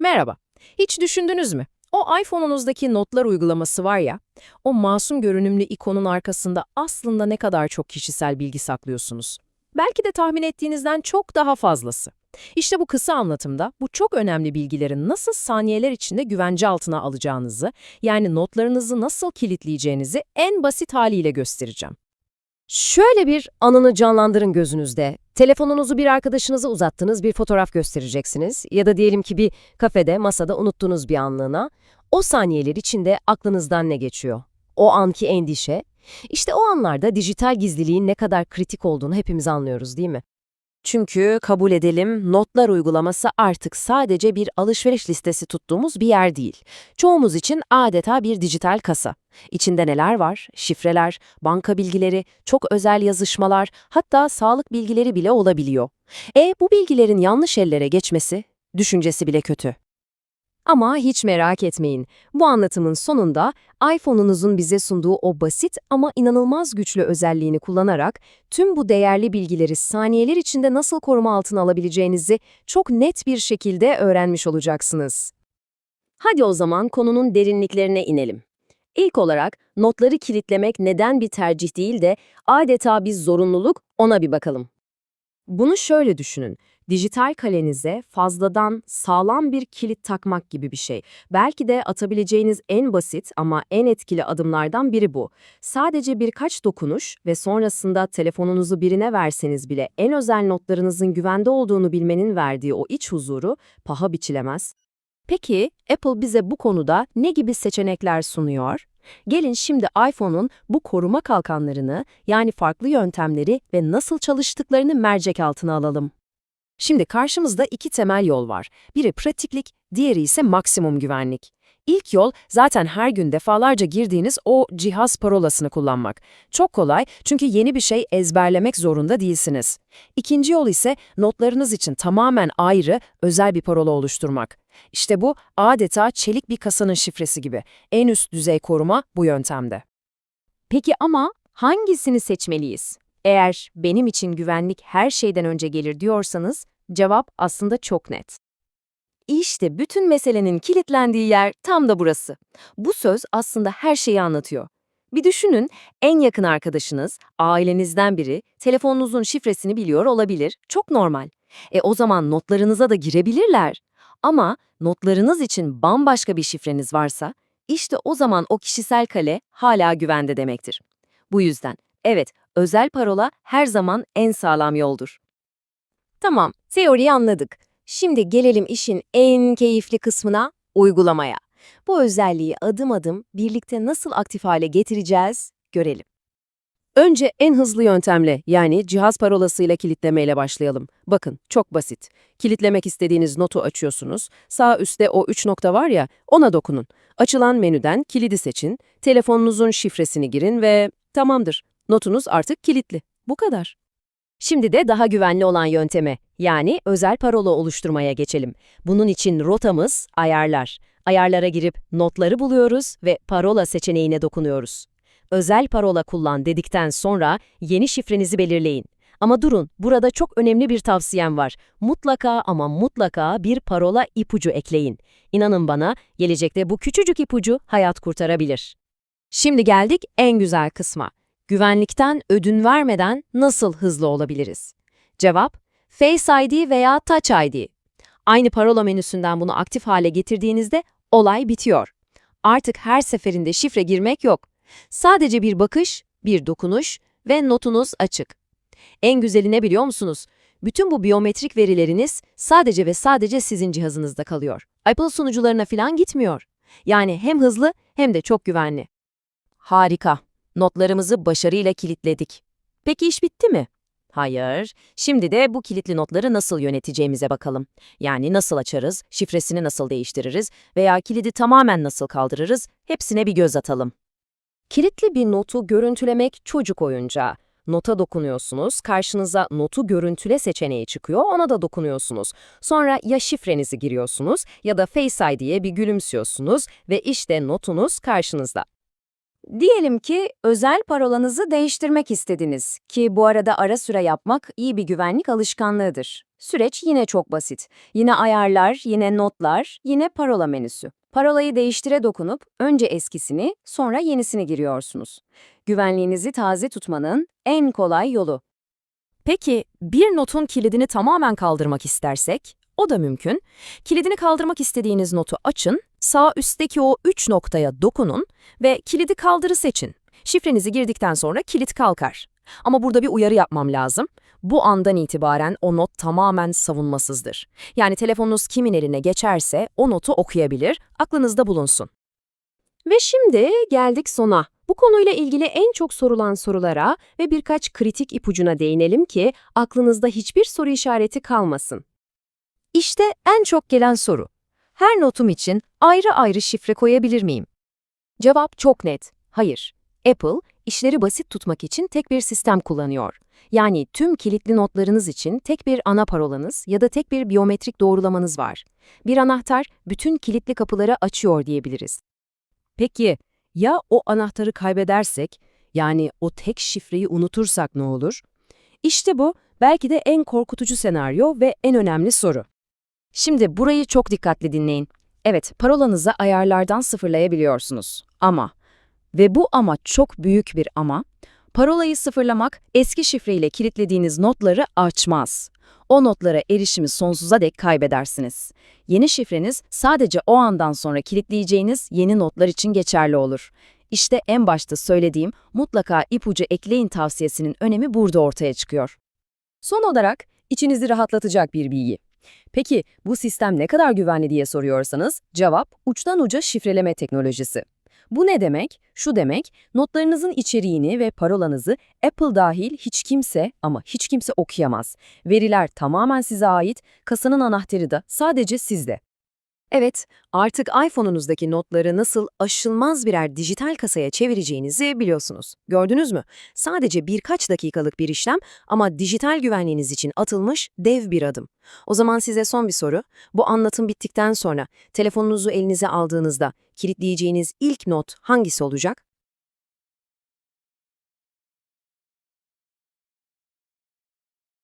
Merhaba. Hiç düşündünüz mü? O iPhone'unuzdaki notlar uygulaması var ya, o masum görünümlü ikonun arkasında aslında ne kadar çok kişisel bilgi saklıyorsunuz. Belki de tahmin ettiğinizden çok daha fazlası. İşte bu kısa anlatımda bu çok önemli bilgilerin nasıl saniyeler içinde güvence altına alacağınızı, yani notlarınızı nasıl kilitleyeceğinizi en basit haliyle göstereceğim. Şöyle bir anını canlandırın gözünüzde. Telefonunuzu bir arkadaşınıza uzattığınız bir fotoğraf göstereceksiniz ya da diyelim ki bir kafede, masada unuttuğunuz bir anlığına. O saniyeler içinde aklınızdan ne geçiyor? O anki endişe. İşte o anlarda dijital gizliliğin ne kadar kritik olduğunu hepimiz anlıyoruz değil mi? Çünkü kabul edelim, notlar uygulaması artık sadece bir alışveriş listesi tuttuğumuz bir yer değil. Çoğumuz için adeta bir dijital kasa. İçinde neler var? Şifreler, banka bilgileri, çok özel yazışmalar, hatta sağlık bilgileri bile olabiliyor. E bu bilgilerin yanlış ellere geçmesi, düşüncesi bile kötü. Ama hiç merak etmeyin. Bu anlatımın sonunda iPhone'unuzun bize sunduğu o basit ama inanılmaz güçlü özelliğini kullanarak tüm bu değerli bilgileri saniyeler içinde nasıl koruma altına alabileceğinizi çok net bir şekilde öğrenmiş olacaksınız. Hadi o zaman konunun derinliklerine inelim. İlk olarak notları kilitlemek neden bir tercih değil de adeta bir zorunluluk ona bir bakalım. Bunu şöyle düşünün. Dijital kalenize fazladan sağlam bir kilit takmak gibi bir şey. Belki de atabileceğiniz en basit ama en etkili adımlardan biri bu. Sadece birkaç dokunuş ve sonrasında telefonunuzu birine verseniz bile en özel notlarınızın güvende olduğunu bilmenin verdiği o iç huzuru paha biçilemez. Peki Apple bize bu konuda ne gibi seçenekler sunuyor? Gelin şimdi iPhone'un bu koruma kalkanlarını yani farklı yöntemleri ve nasıl çalıştıklarını mercek altına alalım. Şimdi karşımızda iki temel yol var. Biri pratiklik, diğeri ise maksimum güvenlik. İlk yol zaten her gün defalarca girdiğiniz o cihaz parolasını kullanmak. Çok kolay çünkü yeni bir şey ezberlemek zorunda değilsiniz. İkinci yol ise notlarınız için tamamen ayrı, özel bir parola oluşturmak. İşte bu adeta çelik bir kasanın şifresi gibi. En üst düzey koruma bu yöntemde. Peki ama hangisini seçmeliyiz? Eğer benim için güvenlik her şeyden önce gelir diyorsanız, cevap aslında çok net. İşte bütün meselenin kilitlendiği yer tam da burası. Bu söz aslında her şeyi anlatıyor. Bir düşünün, en yakın arkadaşınız, ailenizden biri telefonunuzun şifresini biliyor olabilir. Çok normal. E o zaman notlarınıza da girebilirler. Ama notlarınız için bambaşka bir şifreniz varsa, işte o zaman o kişisel kale hala güvende demektir. Bu yüzden, evet, özel parola her zaman en sağlam yoldur. Tamam, teoriyi anladık. Şimdi gelelim işin en keyifli kısmına, uygulamaya. Bu özelliği adım adım birlikte nasıl aktif hale getireceğiz, görelim. Önce en hızlı yöntemle yani cihaz parolasıyla kilitlemeyle başlayalım. Bakın çok basit. Kilitlemek istediğiniz notu açıyorsunuz. Sağ üstte o üç nokta var ya ona dokunun. Açılan menüden kilidi seçin, telefonunuzun şifresini girin ve tamamdır. Notunuz artık kilitli. Bu kadar. Şimdi de daha güvenli olan yönteme, yani özel parola oluşturmaya geçelim. Bunun için rotamız ayarlar. Ayarlara girip notları buluyoruz ve parola seçeneğine dokunuyoruz. Özel parola kullan dedikten sonra yeni şifrenizi belirleyin. Ama durun, burada çok önemli bir tavsiyem var. Mutlaka ama mutlaka bir parola ipucu ekleyin. İnanın bana, gelecekte bu küçücük ipucu hayat kurtarabilir. Şimdi geldik en güzel kısma. Güvenlikten ödün vermeden nasıl hızlı olabiliriz? Cevap, Face ID veya Touch ID. Aynı parola menüsünden bunu aktif hale getirdiğinizde olay bitiyor. Artık her seferinde şifre girmek yok. Sadece bir bakış, bir dokunuş ve notunuz açık. En güzeli ne biliyor musunuz? Bütün bu biyometrik verileriniz sadece ve sadece sizin cihazınızda kalıyor. Apple sunucularına falan gitmiyor. Yani hem hızlı hem de çok güvenli. Harika. Notlarımızı başarıyla kilitledik. Peki iş bitti mi? Hayır. Şimdi de bu kilitli notları nasıl yöneteceğimize bakalım. Yani nasıl açarız, şifresini nasıl değiştiririz veya kilidi tamamen nasıl kaldırırız hepsine bir göz atalım. Kilitli bir notu görüntülemek çocuk oyuncağı. Nota dokunuyorsunuz, karşınıza notu görüntüle seçeneği çıkıyor, ona da dokunuyorsunuz. Sonra ya şifrenizi giriyorsunuz ya da Face ID'ye bir gülümsüyorsunuz ve işte notunuz karşınızda. Diyelim ki özel parolanızı değiştirmek istediniz ki bu arada ara süre yapmak iyi bir güvenlik alışkanlığıdır. Süreç yine çok basit. Yine ayarlar, yine notlar, yine parola menüsü. Parolayı değiştire dokunup önce eskisini, sonra yenisini giriyorsunuz. Güvenliğinizi taze tutmanın en kolay yolu. Peki bir notun kilidini tamamen kaldırmak istersek? O da mümkün. Kilidini kaldırmak istediğiniz notu açın, sağ üstteki o üç noktaya dokunun ve kilidi kaldırı seçin. Şifrenizi girdikten sonra kilit kalkar. Ama burada bir uyarı yapmam lazım. Bu andan itibaren o not tamamen savunmasızdır. Yani telefonunuz kimin eline geçerse o notu okuyabilir, aklınızda bulunsun. Ve şimdi geldik sona. Bu konuyla ilgili en çok sorulan sorulara ve birkaç kritik ipucuna değinelim ki aklınızda hiçbir soru işareti kalmasın. İşte en çok gelen soru. Her notum için ayrı ayrı şifre koyabilir miyim? Cevap çok net. Hayır. Apple, işleri basit tutmak için tek bir sistem kullanıyor. Yani tüm kilitli notlarınız için tek bir ana parolanız ya da tek bir biyometrik doğrulamanız var. Bir anahtar bütün kilitli kapıları açıyor diyebiliriz. Peki ya o anahtarı kaybedersek, yani o tek şifreyi unutursak ne olur? İşte bu belki de en korkutucu senaryo ve en önemli soru. Şimdi burayı çok dikkatli dinleyin. Evet, parolanızı ayarlardan sıfırlayabiliyorsunuz. Ama, ve bu ama çok büyük bir ama, parolayı sıfırlamak eski şifreyle kilitlediğiniz notları açmaz. O notlara erişimi sonsuza dek kaybedersiniz. Yeni şifreniz sadece o andan sonra kilitleyeceğiniz yeni notlar için geçerli olur. İşte en başta söylediğim mutlaka ipucu ekleyin tavsiyesinin önemi burada ortaya çıkıyor. Son olarak içinizi rahatlatacak bir bilgi. Peki bu sistem ne kadar güvenli diye soruyorsanız cevap uçtan uca şifreleme teknolojisi. Bu ne demek? Şu demek, notlarınızın içeriğini ve parolanızı Apple dahil hiç kimse ama hiç kimse okuyamaz. Veriler tamamen size ait, kasanın anahtarı da sadece sizde. Evet, artık iPhone'unuzdaki notları nasıl aşılmaz birer dijital kasaya çevireceğinizi biliyorsunuz. Gördünüz mü? Sadece birkaç dakikalık bir işlem ama dijital güvenliğiniz için atılmış dev bir adım. O zaman size son bir soru. Bu anlatım bittikten sonra telefonunuzu elinize aldığınızda kilitleyeceğiniz ilk not hangisi olacak?